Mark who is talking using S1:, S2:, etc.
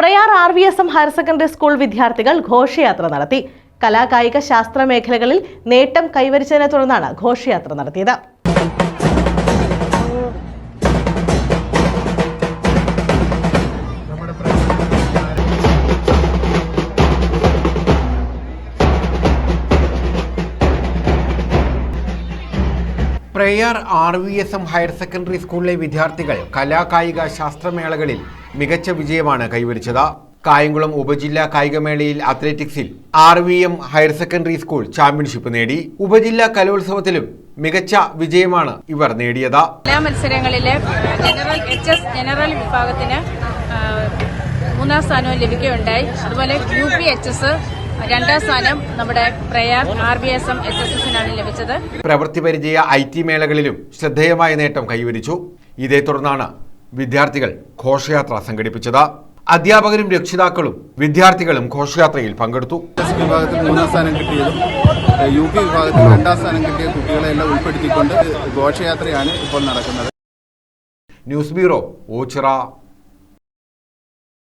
S1: Prayar R V S M higher secondary school വിദ്യാർത്ഥികൾ ഘോഷയാത്ര നടത്തി. കലാകായിക ശാസ്ത്ര മേഖലകളിൽ നേട്ടം കൈവരിച്ചതിനെ തുടർന്നാണ് ഘോഷയാത്ര നടത്തിയത്.
S2: Prayar R V S M higher secondary സ്കൂളിലെ വിദ്യാർത്ഥികൾ കലാകായിക ശാസ്ത്രമേളകളിൽ മികച്ച വിജയമാണ് കൈവരിച്ചത്. കായംകുളം ഉപജില്ലാ കായികമേളയിൽ അത്ലറ്റിക്സിൽ R V M higher secondary school championship നേടി. ഉപജില്ലാ കലോത്സവത്തിലും മികച്ച വിജയമാണ് ഇവർ നേടിയത്.
S3: എല്ലാ മത്സരങ്ങളിലെ ജനറൽ എച്ച് എസ് ജനറൽ വിഭാഗത്തിന് മൂന്നാം സ്ഥാനവും ലഭിക്കുകയുണ്ടായി. അതുപോലെ യു പി എച്ച് എസ് രണ്ടാം സ്ഥാനം നമ്മുടെ Prayar R B S M H S എസിനാണ് ലഭിച്ചത്.
S2: പ്രവൃത്തി പരിചയ ഐ ടി മേളകളിലും ശ്രദ്ധേയമായ നേട്ടം കൈവരിച്ചു. ഇതേ തുടർന്നാണ് വിദ്യാർത്ഥികൾ ഘോഷയാത്ര സംഘടിപ്പിച്ചത്. അധ്യാപകരും രക്ഷിതാക്കളും വിദ്യാർത്ഥികളും ഘോഷയാത്രയിൽ പങ്കെടുത്തു.
S4: വിഭാഗത്തിൽ മൂന്നാം സ്ഥാനം കിട്ടിയതും യു പി വിഭാഗത്തിൽ രണ്ടാം സ്ഥാനം കിട്ടിയ കുട്ടികളെ എല്ലാം ഉൾപ്പെടുത്തിക്കൊണ്ട് ഘോഷയാത്രയാണ് ഇപ്പോൾ നടക്കുന്നത്.
S2: News bureau Ochira.